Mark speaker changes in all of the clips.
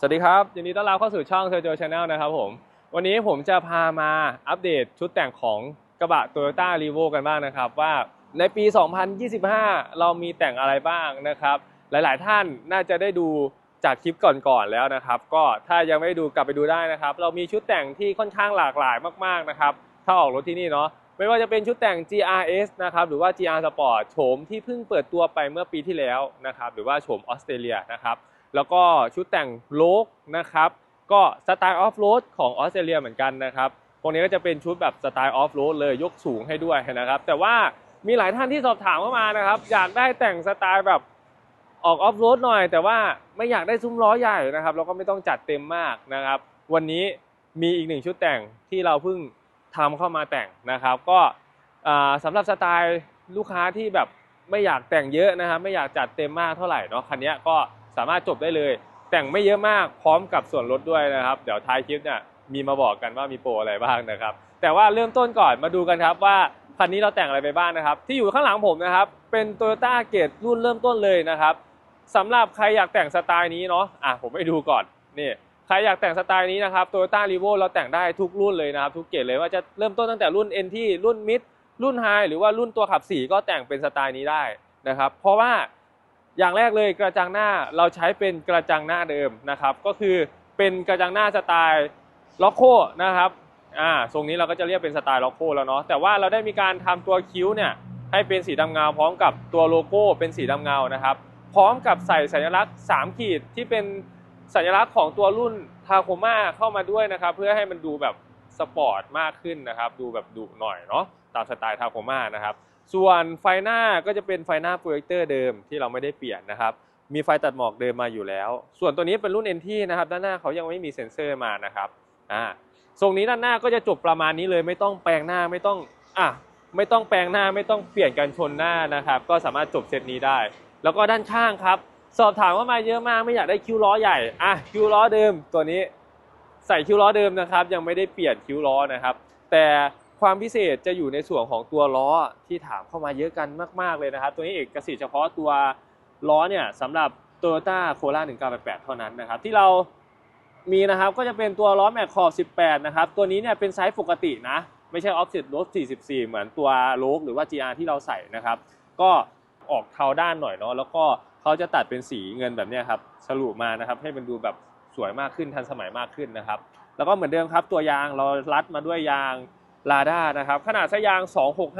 Speaker 1: สวัสดีครับยินดีต้อนรับเข้าสู่ช่องเซอร์โจชาแนลนะครับผม วันนี้ผมจะพามาอัปเดตชุดแต่งของกระบะ Toyota r e v o กันบ้างนะครับ ว่าในปี 2025 เรามีแต่งอะไรบ้างนะครับ หลายๆ ท่านน่าจะได้ดูจากคลิปก่อนๆแล้วนะครับ ก็ถ้ายังไม่ดูกลับไปดูได้นะครับ เรามีชุดแต่งที่ค่อนข้างหลากหลายมากๆนะครับถ้าออกรถที่นี่เนาะไม่ว่าจะเป็นชุดแต่ง GRS นะครับหรือว่า GR Sport โฉมที่เพิ่งเปิดตัวไปเมื่อปีที่แล้วนะครับหรือว่าโฉมออสเตรเลียนะครับ แล้วก็ชุดแต่งโลกนะครับ ก็สไตล์ออฟโรดของออสเตรเลียเหมือนกันนะครับพวกนี้ก็จะเป็นชุดแบบสไตล์ออฟโรดเลยยกสูงให้ด้วยนะครับ แต่ว่ามีหลายท่านที่สอบถามเข้ามานะครับ อยากได้แต่งสไตล์แบบออกออฟโรดหน่อย แต่ว่าไม่อยากได้ซุ้มล้อใหญ่นะครับแล้วก็ไม่ต้องจัดเต็มมากนะครับ วันนี้มีอีกหนึ่งชุดแต่งที่เราเพิ่งทำเข้ามาแต่งนะครับ ก็อ่าสำหรับสไตล์ลูกค้าที่แบบไม่อยากแต่งเยอะนะครับ ไม่อยากจัดเต็มมากเท่าไหร่เนาะคันนี้ก็ สามารถจบได้เลย แต่งไม่เยอะมากพร้อมกับส่วนลดด้วยนะครับ เดี๋ยวท้ายคลิปเนี่ยมีมาบอกกันว่ามีโปรอะไรบ้างนะครับ แต่ว่าเริ่มต้นก่อนมาดูกันครับว่าคันนี้เราแต่งอะไรไปบ้างนะครับ ที่อยู่ข้างหลังผมนะครับ เป็น Toyota เกตรุ่นเริ่มต้นเลยนะครับสำหรับใครอยากแต่งสไตล์นี้เนาะอะผมให้ดูก่อนนี่ใครอยากแต่งสไตล์นี้นะครับ Toyota r e v o เราแต่งได้ทุกรุ่นเลยนะครับ ทุกเกรดเลยว่าจะเริ่มต้นตั้งแต่รุ่น NT รุ่น Mid รุ่น High หรือว่ารุ่นตัวขับ4ก็แต่งเป็นสไตล์นี้ได้นะครับ เพราะว่า อย่างแรกเลยกระจังหน้าเราใช้เป็นกระจังหน้าเดิมนะครับ ก็คือเป็นกระจังหน้าสไตล์ล็อกโคนะครับอ่าทรงนี้เราก็จะเรียกเป็นสไตล์ล็อกโคแล้วเนาะแต่ว่าเราได้มีการทำตัวคิ้วเนี่ยให้เป็นสีดำเงา พร้อมกับตัวโลโก้เป็นสีดำเงานะครับ พร้อมกับใส่สัญลักษณ์ 3 ขีดที่เป็นสัญลักษณ์ของตัวรุ่นทาโคมาเข้ามาด้วยนะครับ เพื่อให้มันดูแบบสปอร์ตมากขึ้นนะครับ ดูแบบดุหน่อยเนาะตามสไตล์ทาโคมานะครับ ส่วนไฟหน้าก็จะเป็นไฟหน้าโปรเจคเตอร์เดิมที่เราไม่ได้เปลี่ยนนะครับ มีไฟตัดหมอกเดิมมาอยู่แล้ว ส่วนตัวนี้เป็นรุ่น NT นะครับ ด้านหน้าเขายังไม่มีเซ็นเซอร์มานะครับอ่าทรงนี้ด้านหน้าก็จะจบประมาณนี้เลย ไม่ต้องแปลงหน้าไม่ต้องอะไม่ต้องแปลงหน้าไม่ต้องเปลี่ยนกันชนหน้านะครับ ก็สามารถจบเซตนี้ได้ แล้วก็ด้านข้างครับ สอบถามว่ามาเยอะมากไม่อยากได้คิ้วล้อใหญ่อะคิ้วล้อเดิมตัวนี้ใส่คิ้วล้อเดิมนะครับ ยังไม่ได้เปลี่ยนคิ้วล้อนะครับ แต่ ความพิเศษจะอยู่ในส่วนของตัวล้อที่ถามเข้ามาเยอะกันมาก ๆ เลยนะครับ ตัวนี้เอกสิทธิ์เฉพาะตัวล้อเนี่ยสำหรับ Toyota c o r o l a 1988 เท่านั้นนะครับ ที่เรามีนะครับก็จะเป็นตัวล้อแม็กขอบ 18 นะครับ ตัวนี้เนี่ยเป็นไซส์ปกตินะ ไม่ใช่ offset ลบ 44 เหมือนตัวโลกหรือว่า GR ที่เราใส่นะครับ ก็ออกเทาด้านหน่อยเนาะแล้วก็เขาจะตัดเป็นสีเงินแบบนี้ครับฉลุมานะครับให้มันดูแบบสวยมากขึ้นทันสมัยมากขึ้นนะครับ แล้วก็เหมือนเดิมครับตัวยางเรารัดมาด้วยยาง ลาด้านะครับขนาดไส้ยาง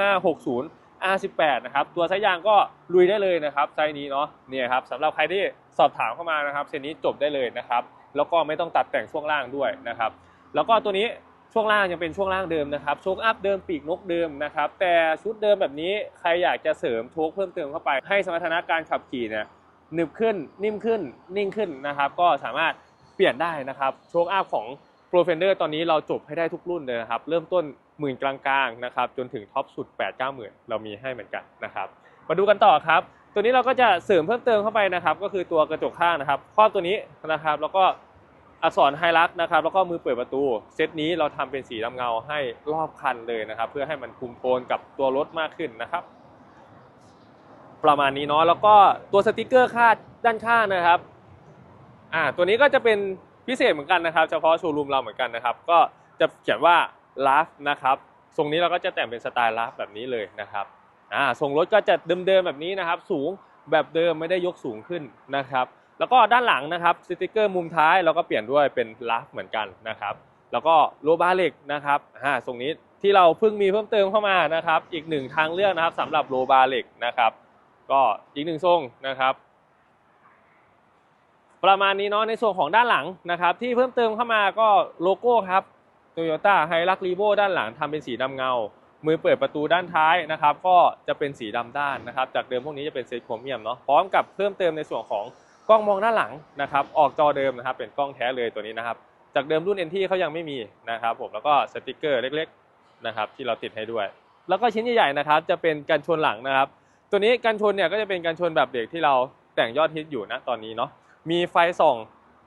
Speaker 1: 26560 R18 นะครับตัวไส้ยางก็ลุยได้เลยนะครับไซส์นี้เนาะเนี่ยครับสำหรับใครที่สอบถามเข้ามานะครับเซนนี้จบได้เลยนะครับแล้วก็ไม่ต้องตัดแต่งช่วงล่างด้วยนะครับแล้วก็ตัวนี้ช่วงล่างยังเป็นช่วงล่างเดิมนะครับโชคอัพเดิมปีกนกเดิมนะครับแต่ชุดเดิมแบบนี้ใครอยากจะเสริมโชคเพิ่มเติมเข้าไป ให้สมรรถนะการขับขี่เนี่ยหนึบขึ้นนิ่มขึ้นนิ่งขึ้นนะครับ ก็สามารถเปลี่ยนได้นะครับโชคอัพของ Pro Fender ตอนนี้เราจบให้ได้ทุกรุ่นเลยนะครับ เริ่มต้น หมื่นกลางๆนะครับจนถึงท็อปสุด 8 9 0 0 0 0 เรามีให้เหมือนกันนะครับมาดูกันต่อครับ ตัวนี้เราก็จะเสริมเพิ่มเติมเข้าไปนะครับ ก็คือตัวกระจกข้างนะครับครอบตัวนี้นะครับแล้วก็อักษรไฮรักนะครับแล้วก็มือเปิดประตูเซตนี้เราทำเป็นสีดำเงาให้รอบคันเลยนะครับ เพื่อให้มันคุมโทนกับตัวรถมากขึ้นนะครับ ประมาณนี้เนาะแล้วก็ตัวสติกเกอร์คาดด้านข้างนะครับอ่าตัวนี้ก็จะเป็นพิเศษเหมือนกันนะครับ เฉพาะโชว์รูมเราเหมือนกันนะครับ ก็จะเขียนว่า ลาฟนะครับทรงนี้เราก็จะแต่งเป็นสไตล์ลาฟแบบนี้เลยนะครับอ่าทรงรถก็จะเดิมๆแบบนี้นะครับ สูงแบบเดิมไม่ได้ยกสูงขึ้นนะครับ แล้วก็ด้านหลังนะครับสติกเกอร์มุมท้ายเราก็เปลี่ยนด้วยเป็นลาฟเหมือนกันนะครับ แล้วก็โลบาเล็กนะครับอ่าทรงนี้ที่เราเพิ่งมีเพิ่มเติมเข้ามานะครับ อีกหนึ่งทางเลือกนะครับสำหรับโลบาเล็กนะครับ ก็อีกหนึ่งทรงนะครับประมาณนี้เนาะในส่วนของด้านหลังนะครับ ที่เพิ่มเติมเข้ามาก็โลโก้ครับ Toyota h i l u x r e v o ด้านหลังทำเป็นสีดำเงา มือเปิดประตูด้านท้ายนะครับ ก็จะเป็นสีดำด้านนะครับ จากเดิมพวกนี้จะเป็นเซตโครเมียมเนาะพร้อมกับเพิ่มเติมในส่วนของกล้องมองด้านหลังนะครับ ออกจอเดิมนะครับ เป็นกล้องแท้เลยตัวนี้นะครับ จากเดิมรุ่น NT เขายังไม่มีนะครับ ผมแล้วก็สติกเกอร์เล็กๆนะครับ ที่เราติดให้ด้วย แล้วก็ชิ้นใหญ่ๆนะครับ จะเป็นกันชนหลังนะครับ ตัวนี้กันชนเนี่ยก็จะเป็นกันชนแบบเด็กที่เราแต่งยอดฮิตอยู่นะตอนนี้เนาะมีไฟส่อง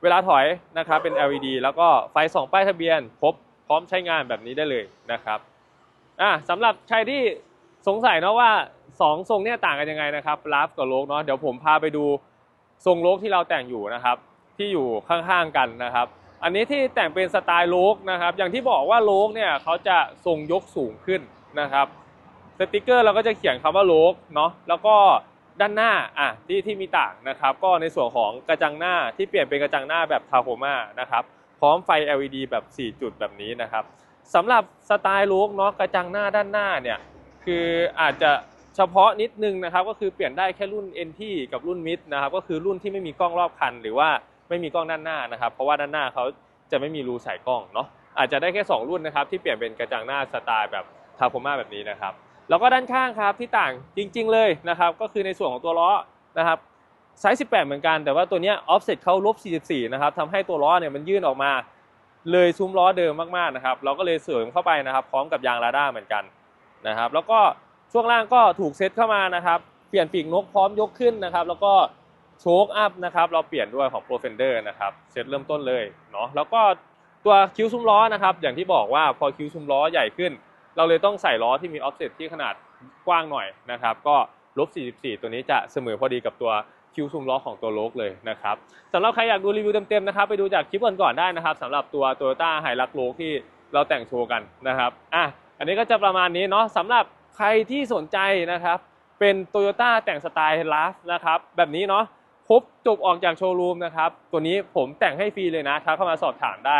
Speaker 1: เวลาถอยนะครับเป็น LED แล้วก็ไฟส่องป้ายทะเบียนครบ พร้อมใช้งานแบบนี้ได้เลยนะครับอะสำหรับใครที่สงสัยเนาะว่า 2 ทรงเนี่ยต่างกันยังไงนะครับลาฟกับโลกเนาะเดี๋ยวผมพาไปดูทรงโลกที่เราแต่งอยู่นะครับ ที่อยู่ข้างๆกันนะครับ อันนี้ที่แต่งเป็นสไตล์โลกนะครับ อย่างที่บอกว่าโลกเนี่ยเขาจะทรงยกสูงขึ้นนะครับสติกเกอร์เราก็จะเขียนคำว่าโลกเนาะแล้วก็ด้านหน้าอะที่ที่มีต่างนะครับ ก็ในส่วนของกระจังหน้าที่เปลี่ยนเป็นกระจังหน้าแบบทาโฮมานะครับ พร้อมไฟ LED แบบ 4 จุดแบบนี้นะครับสำหรับสไตล์โลกเนาะกระจังหน้าด้านหน้าเนี่ยคืออาจจะเฉพาะนิดนึงนะครับก็คือเปลี่ยนได้แค่รุ่น NT กับรุ่น Mid นะครับก็คือรุ่นที่ไม่มีกล้องรอบคัน หรือว่าไม่มีกล้องด้านหน้านะครับเพราะว่าด้านหน้าเขาจะไม่มีรูใส่กล้องเนาะอาจจะได้แค่ 2 รุ่นนะครับที่เปลี่ยนเป็นกระจังหน้าสไตล์แบบทาโฮมาแบบนี้นะครับแล้วก็ด้านข้างครับที่ต่างจริง ๆ เลยนะครับก็คือในส่วนของตัวล้อนะครับ ไซส์ 18 เหมือนกัน แต่ว่าตัวนี้ออฟเซ็ตเขาลบ 44 นะครับทำให้ตัวล้อเนี่ยมันยื่นออกมา เลยซุ้มล้อเดิมมากๆนะครับ เราก็เลยเสริมเข้าไปนะครับ พร้อมกับยางลาด้าเหมือนกันนะครับ แล้วก็ช่วงล่างก็ถูกเซตเข้ามานะครับ เปลี่ยนปีกนกพร้อมยกขึ้นนะครับ แล้วก็โชคอัพนะครับ เราเปลี่ยนด้วยของ Pro Fender นะครับ เซตเริ่มต้นเลยเนาะ แล้วก็ตัวคิ้วซุ้มล้อนะครับ อย่างที่บอกว่าพอคิ้วซุ้มล้อใหญ่ขึ้น เราเลยต้องใส่ล้อที่มีออฟเซ็ตที่ขนาดกว้างหน่อยนะครับ ก็ลบ 44 ตัวนี้จะเสมอพอดีกับตัว คิ้วซุ้มล้อของตัวโลกเลยนะครับสำหรับใครอยากดูรีวิวเต็มๆนะครับไปดูจากคลิปก่อนๆได้นะครับสำหรับตัว Toyota h i l u x โลกที่เราแต่งโชว์กันนะครับอะอันนี้ก็จะประมาณนี้เนาะสำหรับใครที่สนใจนะครับ เป็น Toyota แต่งสไตล์ l a f นะครับแบบนี้เนาะครบจบออกจากโชว์รูมนะครับตัวนี้ผมแต่งให้ฟรีเลยนะทักเข้ามาสอบถามได้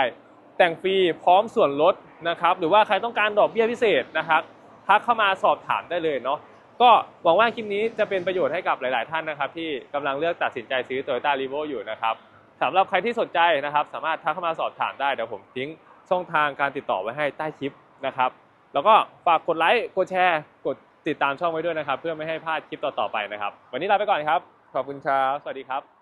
Speaker 1: แต่งฟรีพร้อมส่วนลดนะครับหรือว่าใครต้องการดอกเบี้ยพิเศษนะครับทักเข้ามาสอบถามได้เลยเนาะ ก็หวังว่าคลิปนี้จะเป็นประโยชน์ให้กับหลาย ๆ ท่านนะครับ ที่กำลังเลือกตัดสินใจซื้อ Toyota r e v o อยู่นะครับสำหรับใครที่สนใจนะครับ สามารถทักเข้ามาสอบถามได้เดี๋ยวผมทิ้งช่องทางการติดต่อไว้ให้ใต้คลิปนะครับ แล้วก็ฝากกดไลค์กดแชร์ กดติดตามช่องไว้ด้วยนะครับ เพื่อไม่ให้พลาดคลิปต่อ ๆ ไปนะครับ วันนี้ลาไปก่อนครับ ขอบคุณครับสวัสดีครับ